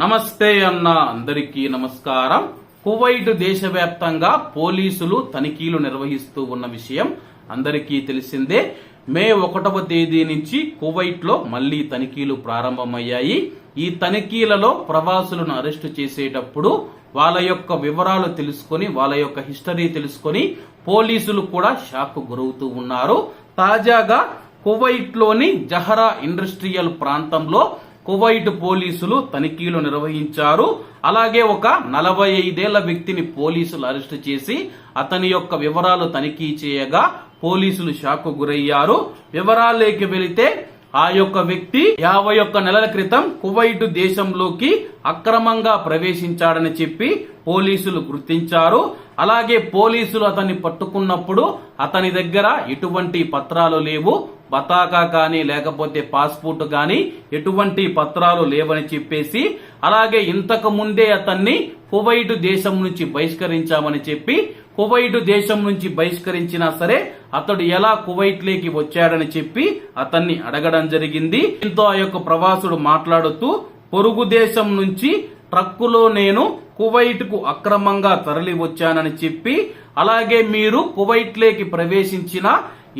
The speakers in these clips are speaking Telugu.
నమస్తే అన్న అందరికీ నమస్కారం. కువైట్ దేశవ్యాప్తంగా పోలీసులు తనిఖీలు నిర్వహిస్తూ ఉన్న విషయం అందరికీ తెలిసిందే. మే ఒకటవ తేదీ నుంచి కువైట్లో మళ్ళీ తనిఖీలు ప్రారంభమయ్యాయి. ఈ తనిఖీలలో ప్రవాసులను అరెస్టు చేసేటప్పుడు వాళ్ళ యొక్క వివరాలు తెలుసుకొని వాళ్ళ యొక్క హిస్టరీ తెలుసుకొని పోలీసులు కూడా షాక్ గురవుతూ ఉన్నారు. తాజాగా కువైట్లోని జహరా ఇండస్ట్రియల్ ప్రాంతంలో కువైట్ పోలీసులు తనిఖీలు నిర్వహించారు. అలాగే ఒక నలభై ఐదేళ్ళ వ్యక్తిని పోలీసులు అరెస్టు చేసి అతని యొక్క వివరాలు తనిఖీ చేయగా పోలీసులు షాక్ గురయ్యారు. వివరాల్లోకి వెళితే ఆ యొక్క వ్యక్తి యాభై ఒక్క నెలల క్రితం కువైట్ దేశంలోకి అక్రమంగా ప్రవేశించాడని చెప్పి పోలీసులు గుర్తించారు. అలాగే పోలీసులు అతన్ని పట్టుకున్నప్పుడు అతని దగ్గర ఎటువంటి పత్రాలు లేవు. బతాకా కానీ లేకపోతే పాస్పోర్ట్ కానీ ఎటువంటి పత్రాలు లేవని చెప్పేసి అలాగే ఇంతకు ముందే అతన్ని కువైట్ దేశం నుంచి బహిష్కరించామని చెప్పి కువైట్ దేశం నుంచి బహిష్కరించినా సరే అతడు ఎలా కువైట్ లేకి వచ్చాడని చెప్పి అతన్ని అడగడం జరిగింది. దీంతో ఆ యొక్క ప్రవాసుడు మాట్లాడుతూ పొరుగు దేశం నుంచి ట్రక్కులో నేను కువైట్కు అక్రమంగా తరలి వచ్చానని చెప్పి అలాగే మీరు కువైట్ లేకి ప్రవేశించిన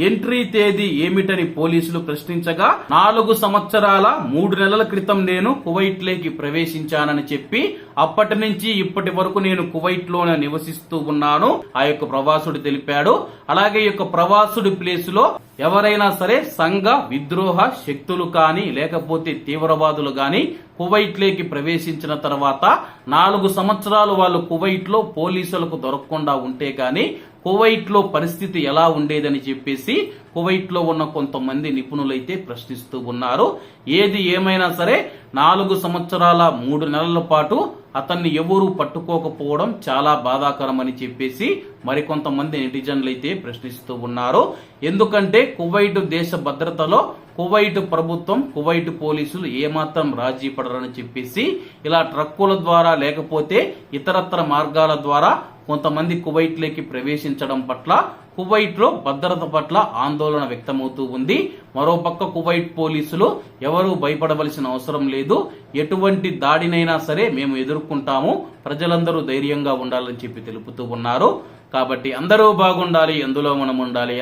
ఎంట్రీ తేదీ ఏమిటని పోలీసులు ప్రశ్నించగా నాలుగు సంవత్సరాల మూడు నెలల క్రితం నేను కువైట్ లేకి ప్రవేశించానని చెప్పి అప్పటి నుంచి ఇప్పటి వరకు నేను కువైట్లోనే నివసిస్తూ ఉన్నాను. ఆ యొక్క ప్రవాసుడు తెలిపాడు. అలాగే ఈ యొక్క ప్రవాసుడి ప్లేస్లో ఎవరైనా సరే సంఘ విద్రోహ శక్తులు కానీ లేకపోతే తీవ్రవాదులు గాని కువైట్ లేకి ప్రవేశించిన తర్వాత నాలుగు సంవత్సరాలు వాళ్ళు కువైట్లో పోలీసులకు దొరకకుండా ఉంటే గాని కువైట్లో పరిస్థితి ఎలా ఉండేదని చెప్పేసి కువైట్లో ఉన్న కొంతమంది నిపుణులైతే ప్రశ్నిస్తూ ఉన్నారు. ఏది ఏమైనా సరే నాలుగు సంవత్సరాల మూడు నెలల పాటు అతన్ని ఎవరూ పట్టుకోకపోవడం చాలా బాధాకరమని చెప్పేసి మరికొంతమంది నెటిజన్లు అయితే ప్రశ్నిస్తూ ఉన్నారు. ఎందుకంటే కువైట్ దేశ భద్రతలో కువైట్ ప్రభుత్వం కువైట్ పోలీసులు ఏమాత్రం రాజీ పడరని చెప్పేసి ఇలా ట్రక్కుల ద్వారా లేకపోతే ఇతరత్ర మార్గాల ద్వారా కొంతమంది కువైట్లోకి ప్రవేశించడం పట్ల కువైట్లో భద్రత పట్ల ఆందోళన వ్యక్తమవుతూ ఉంది. మరోపక్క కువైట్ పోలీసులు ఎవరూ భయపడవలసిన అవసరం లేదు. ఎటువంటి దాడినైనా సరే మేము ఎదుర్కొంటాము. ప్రజలందరూ ధైర్యంగా ఉండాలని చెప్పి తెలుపుతూ ఉన్నారు. కాబట్టి అందరూ బాగుండాలి ఎందులో మనం ఉండాలి.